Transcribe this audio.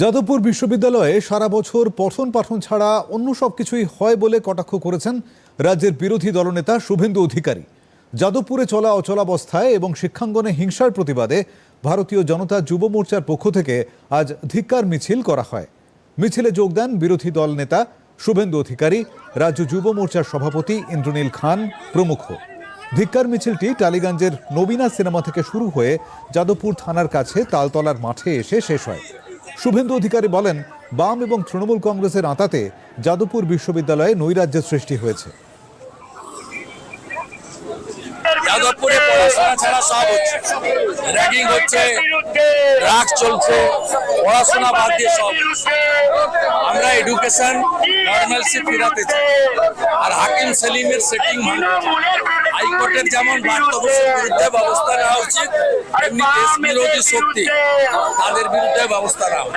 যাদবপুর বিশ্ববিদ্যালয়ে সারা বছর পঠন পাঠন ছাড়া অন্য সব কিছুই হয় বলে কটাক্ষ করেছেন রাজ্যের বিরোধী দলনেতা শুভেন্দু অধিকারী। যাদবপুরে চলা অচলাবস্থায় এবং শিক্ষাঙ্গনে হিংসার প্রতিবাদে ভারতীয় জনতা যুব মোর্চার পক্ষ থেকে আজ ধিক্কার মিছিল করা হয়। মিছিলে যোগ দেন বিরোধী দল নেতা শুভেন্দু অধিকারী, রাজ্য যুব মোর্চার সভাপতি ইন্দ্রনীল খান প্রমুখ। ধিক্কার মিছিলটি টালিগঞ্জের নবীনা সিনেমা থেকে শুরু হয়ে যাদবপুর থানার কাছে তালতলার মাঠে এসে শেষ হয়। শুভেন্দু অধিকারী বলেন, বাম এবং তৃণমূল কংগ্রেসের আঁতাতে যাদবপুর বিশ্ববিদ্যালয়ে নৈরাজ্যের সৃষ্টি হয়েছে। যাদবপুরে পড়াশোনা ছাড়া সব হচ্ছে। র্যাগিং হচ্ছে চলছে। পড়াশোনা বাদ দিয়ে সব। আমরা এডুকেশন নর্মালসি ফিরাতে চাই। আর হাকিম সেলিমের সেটিং হাইকোর্টের যেমন বার্তবসের বিরুদ্ধে ব্যবস্থা নেওয়া উচিত, তেমনি দেশ বিরোধী শক্তি তাদের বিরুদ্ধে ব্যবস্থা নেওয়া।